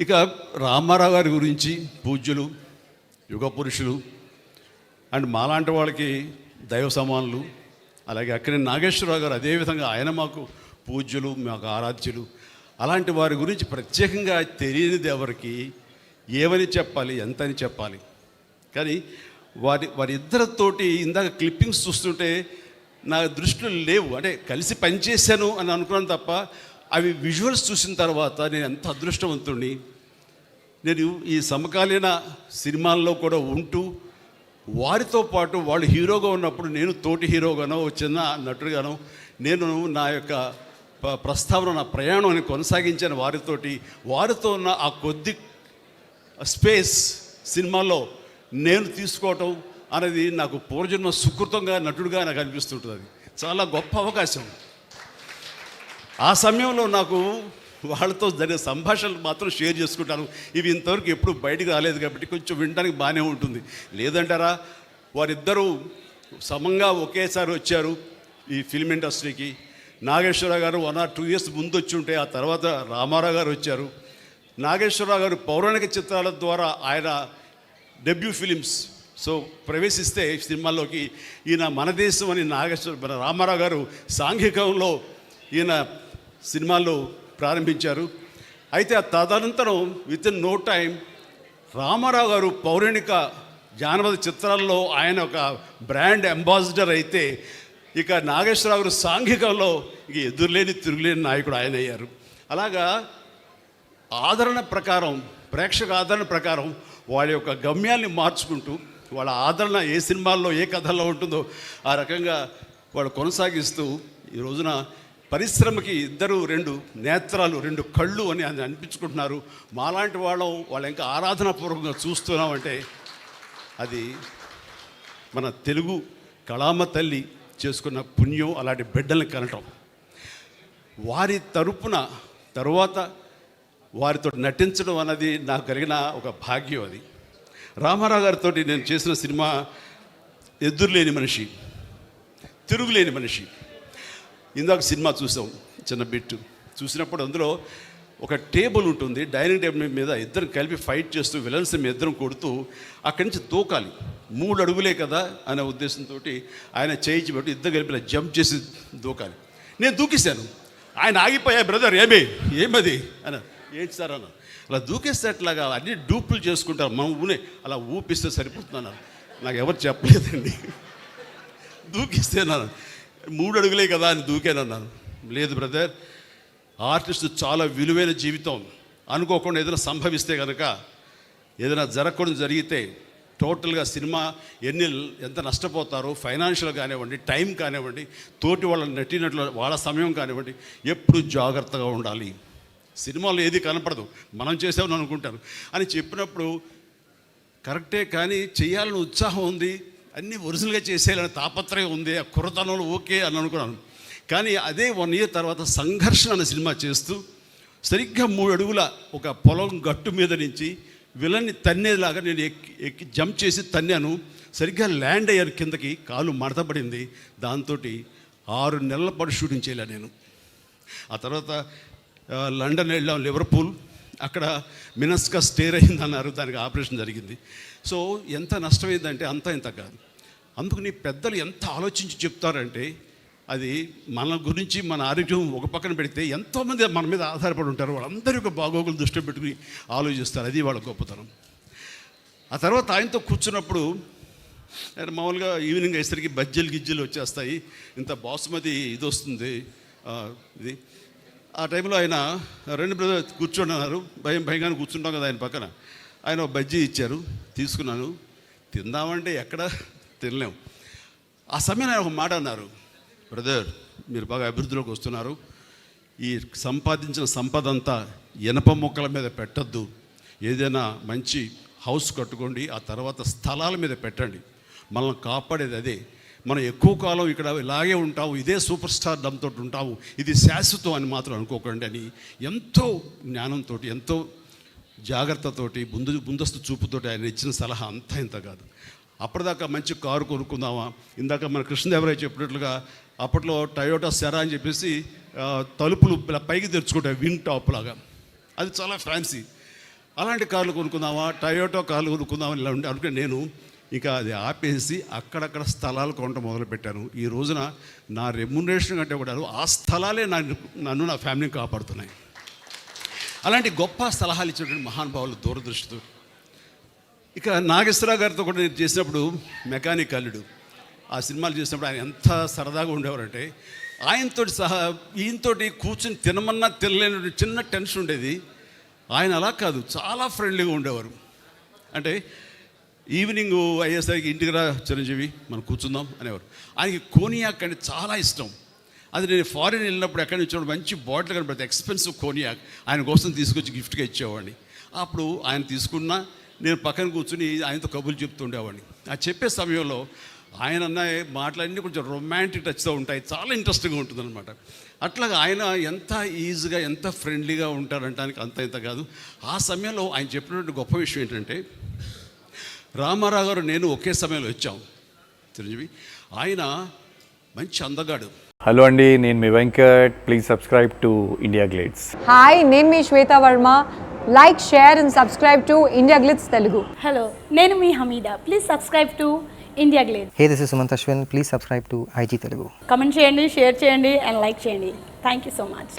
ఇక రామారావు గారి గురించి పూజ్యులు యుగ పురుషులు అండ్ మాలాంటి వాళ్ళకి దైవ సమానులు అలాగే అక్కడి నాగేశ్వరరావు గారు అదేవిధంగా ఆయన మాకు పూజ్యులు మాకు ఆరాధ్యులు. అలాంటి వారి గురించి ప్రత్యేకంగా తెలియనిది ఎవరికి ఏమని చెప్పాలి ఎంతని చెప్పాలి. కానీ వారి వారిద్దరితోటి ఇందాక క్లిప్పింగ్స్ చూస్తుంటే నా దృష్టిలో లేవు. అంటే కలిసి పనిచేశాను అని అనుకున్నాను తప్ప అవి విజువల్స్ చూసిన తర్వాత నేను ఎంత అదృష్టవంతుడిని నేను ఈ సమకాలీన సినిమాల్లో కూడా ఉంటూ వారితో పాటు వాళ్ళు హీరోగా ఉన్నప్పుడు నేను తోటి హీరోగానో చిన్న నటుడుగానో నేను నా యొక్క ప్రస్తావన నా ప్రయాణాన్ని కొనసాగించాను వారితోటి. వారితో ఉన్న ఆ కొద్ది స్పేస్ సినిమాలో నేను తీసుకోవటం అనేది నాకు పూర్వజన్మ సుకృతంగా నటుడుగా నాకు అనిపిస్తుంటుంది. అది చాలా గొప్ప అవకాశం. ఆ సమయంలో నాకు వాళ్ళతో జరిగే సంభాషణలు మాత్రం షేర్ చేసుకుంటాను. ఇవి ఇంతవరకు ఎప్పుడు బయటకు రాలేదు కాబట్టి కొంచెం వినడానికి బాగానే ఉంటుంది. లేదంటారా వారిద్దరూ సమంగా ఒకేసారి వచ్చారు ఈ ఫిల్మ్ ఇండస్ట్రీకి. నాగేశ్వరరావు గారు వన్ ఆర్ టూ ఇయర్స్ ముందు వచ్చి ఉంటే ఆ తర్వాత రామారావు గారు వచ్చారు. నాగేశ్వరరావు గారు పౌరాణిక చిత్రాల ద్వారా ఆయన డెబ్యూ ఫిలిమ్స్ సో ప్రవేశిస్తే సినిమాల్లోకి. ఈయన మన దేశం అని నాగేశ్వర మన రామారావు గారు సాంఘికంలో ఈయన సినిమాల్లో ప్రారంభించారు. అయితే ఆ తదనంతరం with in no time Rama Rao గారు పౌరాణిక జానపద చిత్రాల్లో ఆయన ఒక బ్రాండ్ అంబాసిడర్ అయితే ఇక నాగేశ్వరరావు గారు సాంఘికంలో ఇక ఎదురులేని తిరుగులేని నాయకుడు ఆయన అయ్యారు. అలాగా ఆదరణ ప్రకారం ప్రేక్షక ఆదరణ ప్రకారం వాళ్ళ యొక్క గమ్యాన్ని మార్చుకుంటూ వాళ్ళ ఆదరణ ఏ సినిమాల్లో ఏ కథల్లో ఉంటుందో ఆ రకంగా వాళ్ళు కొనసాగిస్తూ ఈ రోజున పరిశ్రమకి ఇద్దరు రెండు నేత్రాలు రెండు కళ్ళు అని అని అనిపించుకుంటున్నారు. మాలాంటి వాళ్ళం వాళ్ళ ఇంకా ఆరాధనాపూర్వకంగా చూస్తున్నామంటే అది మన తెలుగు కళామ తల్లి చేసుకున్న పుణ్యం అలాంటి బిడ్డల్ని కనటం. వారి తరపున తరువాత వారితో నటించడం అన్నది నాకు కలిగిన ఒక భాగ్యం అది. రామారావు గారితో నేను చేసిన సినిమా ఎదురులేని మనిషి తిరుగులేని మనిషి. ఇందాక సినిమా చూసాం చిన్న బిట్టు. చూసినప్పుడు అందులో ఒక టేబుల్ ఉంటుంది డైనింగ్ టేబుల్ మీద ఇద్దరు కలిపి ఫైట్ చేస్తూ విలన్స్ మీ ఇద్దరం కొడుతూ అక్కడి నుంచి దూకాలి మూడు అడుగులే కదా అనే ఉద్దేశంతో ఆయన చేయించి పెట్టి ఇద్దరు కలిపి జంప్ చేసి దూకాలి. నేను దూకిస్తాను ఆయన ఆగిపోయా బ్రదర్ ఏమే? ఏమది? అని ఏంటి సార్? అన్న అలా దూకేస్తే అట్లాగా అన్ని డూపులు చేసుకుంటారు మనం ఊనే. అలా ఊపిస్తే సరిపోతున్నాను నాకు ఎవరు చెప్పలేదండి. దూకిస్తేనాను మూడు అడుగులే కదా అని దూకానన్నాను. లేదు బ్రదర్ ఆర్టిస్ట్ చాలా విలువైన జీవితం. అనుకోకుండా ఏదైనా సంభవిస్తే కనుక ఏదైనా జరగకూడదు జరిగితే టోటల్గా సినిమా ఎన్ని ఎంత నష్టపోతారో ఫైనాన్షియల్ కానివ్వండి టైం కానివ్వండి తోటి వాళ్ళ నటినట్లు వాళ్ళ సమయం కానివ్వండి ఎప్పుడు జాగ్రత్తగా ఉండాలి. సినిమాలో ఏది కనపడదు. మనం చేసామని అనుకుంటారు అని చెప్పినప్పుడు కరెక్టే కానీ చేయాలని ఉత్సాహం ఉంది. అన్నీ ఒరిజినల్గా చేసేయాలని తాపత్రయం ఉంది ఆ కుర్రతనంలో ఓకే అని అనుకున్నాను. కానీ అదే వన్ ఇయర్ తర్వాత సంఘర్షణ అనే సినిమా చేస్తూ సరిగ్గా మూడు అడుగుల ఒక పొలం గట్టు మీద నుంచి విలన్ని తన్నేలాగా నేను ఎక్కి ఎక్కి జంప్ చేసి తన్నాను. సరిగ్గా ల్యాండ్ అయ్యాను కిందకి కాలు మడతపడింది దాంతో ఆరు నెలల పాటు షూటింగ్ చేయలే నేను. ఆ తర్వాత లండన్ వెళ్ళాం లివర్పూల్. అక్కడ మినస్కా స్టేర్ అయింది అన్నారు దానికి ఆపరేషన్ జరిగింది. సో ఎంత నష్టమైందంటే అంత ఇంత కాదు. అందుకు నీ పెద్దలు ఎంత ఆలోచించి చెప్తారంటే అది మన గురించి మన ఆరోగ్యం ఒక పక్కన పెడితే ఎంతోమంది మన మీద ఆధారపడి ఉంటారు. వాళ్ళందరూ ఒక బాగోగులు దృష్టిలో పెట్టుకుని ఆలోచిస్తారు. అది వాళ్ళ గొప్పతనం. ఆ తర్వాత ఆయనతో కూర్చున్నప్పుడు మామూలుగా ఈవినింగ్ అయ్యేసరికి బజ్జీలు గిజ్జీలు వచ్చేస్తాయి. ఇంత బాసుమతి ఇది వస్తుంది. ఇది. ఆ టైంలో ఆయన రెండు బ్రదర్ కూర్చున్నారు. భయం భయంగానే కూర్చుంటాం కదా ఆయన పక్కన. ఆయన ఒక బజ్జీ ఇచ్చారు తీసుకున్నాను. తిందామంటే ఎక్కడ తినలేం. ఆ సమయంలో ఆయన ఒక మాట అన్నారు. బ్రదర్ మీరు బాగా అభివృద్ధిలోకి వస్తున్నారు. ఈ సంపాదించిన సంపద అంతా ఇనప మొక్కల మీద పెట్టద్దు. ఏదైనా మంచి హౌస్ కట్టుకోండి ఆ తర్వాత స్థలాల మీద పెట్టండి. మనల్ని కాపాడేది అదే. మనం ఎక్కువ కాలం ఇక్కడ ఇలాగే ఉంటాము ఇదే సూపర్ స్టార్ డంతో ఉంటాము ఇది శాశ్వతం అని మాత్రం అనుకోకండి అని ఎంతో జ్ఞానంతో ఎంతో జాగ్రత్తతోటి ముందు ముందస్తు చూపుతోటి ఆయన ఇచ్చిన సలహా అంతా ఇంత కాదు. అప్పటిదాకా మంచి కారు కొనుక్కుందామా? ఇందాక మన కృష్ణదేవరాయ చెప్పినట్లుగా అప్పట్లో టయోటా సెరా అని చెప్పేసి తలుపులు ఇలా పైకి తెరుచుకుంటాయి వింగ్ టాప్ లాగా. అది చాలా ఫ్యాన్సీ. అలాంటి కార్లు కొనుక్కుందామా? టయోటో కార్లు కొనుక్కుందామా? ఇలా ఉంటే అనుకుంటే నేను ఇక అది ఆపేసి అక్కడక్కడ స్థలాలు కొనటం మొదలుపెట్టాను ఈ రోజున నా రెమ్యునరేషన్ కంటే కూడా ఆ స్థలాలే నన్ను నన్ను నా ఫ్యామిలీని కాపాడుతున్నాయి. అలాంటి గొప్ప సలహాలు ఇచ్చినటువంటి మహానుభావులు దూరదృష్టితో. ఇక నాగేశ్వరరావు గారితో కూడా నేను చేసినప్పుడు మెకానిక్ అల్లుడు. ఆ సినిమాలు చేసినప్పుడు ఆయన ఎంత సరదాగా ఉండేవారంటే ఆయనతో సహా ఈయనతోటి కూర్చుని తినమన్నా తినలేని చిన్న టెన్షన్ ఉండేది. ఆయన అలా కాదు చాలా ఫ్రెండ్లీగా ఉండేవారు. అంటే ఈవినింగ్ అయ్యేసరికి ఇంటికి రా చిరంజీవి మనం కూర్చుందాం అనేవారు. ఆయనకి కోనియాక్ అంటే చాలా ఇష్టం. అది నేను ఫారిన్ వెళ్ళినప్పుడు ఎక్కడి నుంచి మంచి బాటిల్ కనబడితే ఎక్స్పెన్సివ్ కోనియాక్ ఆయన కోసం తీసుకొచ్చి గిఫ్ట్గా ఇచ్చేవాడిని. అప్పుడు ఆయన తీసుకున్న నేను పక్కన కూర్చుని ఆయనతో కబుర్లు చెప్తుండేవాడిని ఆ చెప్పే సమయంలో ఆయన అన్న మాటలన్నీ కొంచెం రొమాంటిక్ టచ్తో ఉంటాయి చాలా ఇంట్రెస్టింగ్గా ఉంటుందన్నమాట. అట్లాగా ఆయన ఎంత ఈజీగా ఎంత ఫ్రెండ్లీగా ఉంటారంటానికి అంత ఇంత కాదు. ఆ సమయంలో ఆయన చెప్పినటువంటి గొప్ప విషయం ఏంటంటే రామారావు గారు నేను ఒకే సమయంలో వచ్చాం. చిరంజీవి ఆయన మంచి అందగాడు. హలో అండి నేను మీ Venkat. Please subscribe to India Glitz hi నేను మీ Shweta Varma. Like share and subscribe to India Glitz Telugu hello నేను మీ Hameeda. Please subscribe to India Glitz Hey, this is Sumant Ashwin. Please subscribe to IG Telugu. Comment చేయండి share చేయండి and like చేయండి. Thank you so much